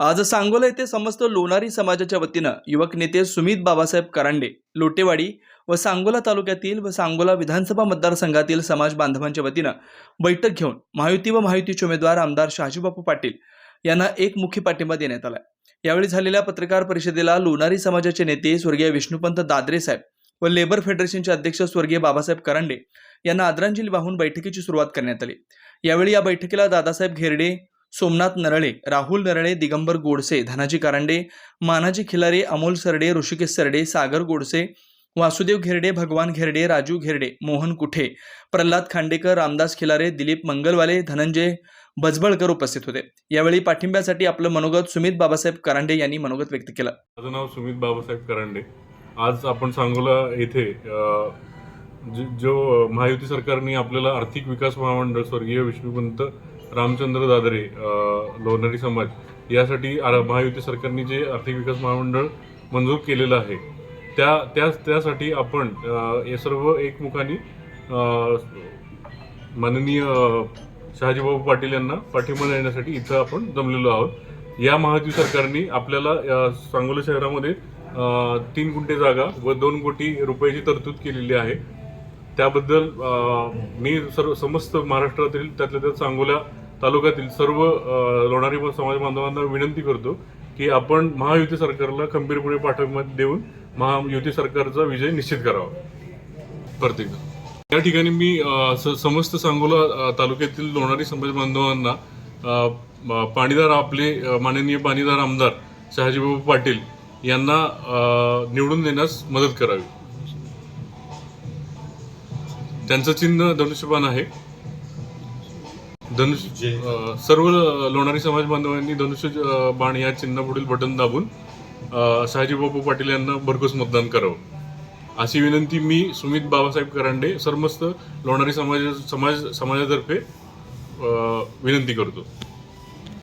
आज सांगोला येथे समस्त लोणारी समाजाच्या वतीनं युवक नेते सुमित बाबासाहेब करांडे लोटेवाडी व सांगोला तालुक्यातील व सांगोला विधानसभा मतदारसंघातील समाज बांधवांच्या वतीनं बैठक घेऊन महायुती व महायुतीचे उमेदवार आमदार शहाजीबापू पाटील यांना एक मुख्य पाठिंबा देण्यात आला. यावेळी झालेल्या पत्रकार परिषदेला लोणारी समाजाचे नेते स्वर्गीय विष्णुपंत दादरे साहेब व लेबर फेडरेशनचे अध्यक्ष स्वर्गीय बाबासाहेब करांडे यांना आदरांजली वाहून बैठकीची सुरुवात करण्यात आली. यावेळी या बैठकीला दादासाहेब घेरडे सोमनाथ नरळे राहुल नरळे दिगंबर गोडसे धनाजी कारंडे मानाजी खिलारे अमोल सरडे ऋषिकेश सरडे सागर गोडसे वासुदेव घेरडे भगवान घेरडे राजू घेरडे मोहन कुठे? प्रल्हाद खांडेकर रामदास खिलारे दिलीप मंगलवाले धनंजय बजबळकर उपस्थित होते. यावेळी पाठिंब्यासाठी आपलं मनोगत सुमित बाबासाहेब करांडे यांनी मनोगत व्यक्त केलं. माझं नाव सुमित बाबासाहेब करांडे. आज आपण सांगोला येथे जो- जो महायुती सरकारने आपल्याला आर्थिक विकास महामंडळ स्वर्गीय विष्णुपंत रामचंद्र दादरे लोणारी समाज यासाठी आर- महायुती सरकारने जे आर्थिक विकास महामंडळ मंजूर केलेलं आहे त्या त्या त्यासाठी आपण हे सर्व एकमुखाने माननीय शहाजीबाबू पाटील यांना पाठिंबा देण्यासाठी इथं आपण जमलेलो आहोत. या महायुती सरकारने आपल्याला सांगोला शहरामध्ये तीन गुंठे जागा व दोन कोटी रुपयाची तरतूद केलेली आहे. त्याबद्दल मी सर्व समस्त महाराष्ट्रातील त्यातल्या त्यात सांगोला तालुक्यातील सर्व लोणारी समाज बांधवांना विनंती करतो की आपण महायुती सरकारला खंबीरपणे पाठिंबा देऊन महायुती सरकारचा विजय निश्चित करावा. प्रत्येक. या ठिकाणी मी समस्त सांगोला तालुक्यातील लोणारी समाज बांधवांना पाणीदार आपले माननीय पाणीदार आमदार शहाजीबाबू पाटील यांना निवडून देण्यास मदत करावी. त्यांचं चिन्ह धनुष्यबाण आहे. धनुष्य अ, सर्व लोणारी समाज बांधवांनी धनुष्य बाण या चिन्हापुढील बटन दाबून अ, शहाजीबाबू पाटील यांना भरघोस मतदान करावं. अशी विनंती मी सुमित बाबासाहेब करांडे सर्वस्त लोणारी समाज समाज समाजातर्फे विनंती करतो.